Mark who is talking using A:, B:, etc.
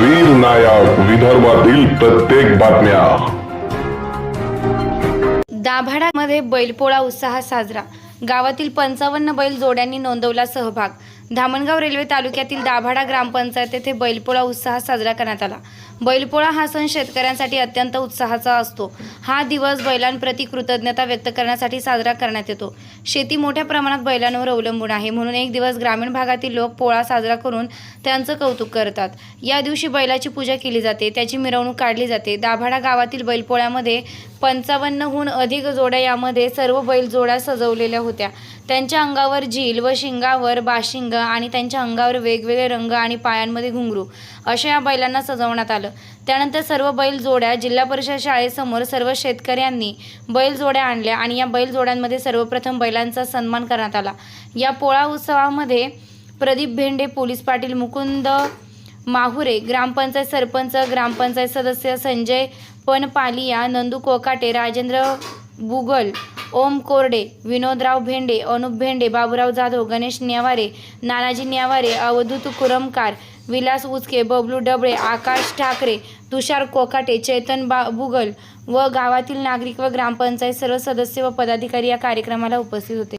A: वीर नायक विदर्भातील प्रत्येक बातम्या.
B: दाभाडामध्ये बैलपोळा उत्साहात साजरा. गावातील पंचावन्न बैल जोड्यांनी नोंदवला सहभाग. धामणगाव रेल्वे तालुक्यातील दाभाडा ग्रामपंचायत येथे बैलपोळा उत्साहात साजरा करण्यात आला. बैलपोळा हा सण शेतकऱ्यांसाठी अत्यंत उत्साहाचा असतो. हा दिवस बैलांप्रती कृतज्ञता व्यक्त करण्यासाठी साजरा करण्यात येतो. शेती मोठ्या प्रमाणात बैलांवर अवलंबून आहे. म्हणून एक दिवस ग्रामीण भागातील लोक पोळा साजरा करून त्यांचं कौतुक करतात. या दिवशी बैलाची पूजा केली जाते. त्याची मिरवणूक काढली जाते. दाभाडा गावातील बैलपोळ्यामध्ये पंचावन्नहून अधिक जोड्या यामध्ये सर्व बैल जोड्या सजवलेल्या होत्या. त्यांच्या अंगावर झील व शिंगावर बाशिंग आणि त्यांच्या अंगावर वेगवेगळे रंग आणि पायांमध्ये घुंगरू अशा या बैलांना सजवण्यात आलं. त्यानंतर सर्व बैल जोड्या जिल्हा परिषद शाळेसमोर सर्व शेतकऱ्यांनी बैल जोड्या आणल्या आणि या बैल जोड्यांमध्ये सर्वप्रथम बैलांचा सन्मान करण्यात आला. या पोळा उत्सवामध्ये प्रदीप भेंडे पोलीस पाटील मुकुंद माहुरे ग्रामपंचायत सरपंच ग्रामपंचायत सदस्य संजय पनपालिया नंदू कोकाटे राजेंद्र बुगल ओम कोरडे विनोदराव भेंडे अनुप भेंडे बाबूराव जाधव गणेश न्यावारे नानाजी न्यावारे अवधूत कुरमकार विलास उचके बबलू डबळे आकाश ठाकरे तुषार कोकाटे चेतन बा बुगल व गावातील नागरिक व ग्रामपंचायत सर्व सदस्य व पदाधिकारी या कार्यक्रमाला उपस्थित होते.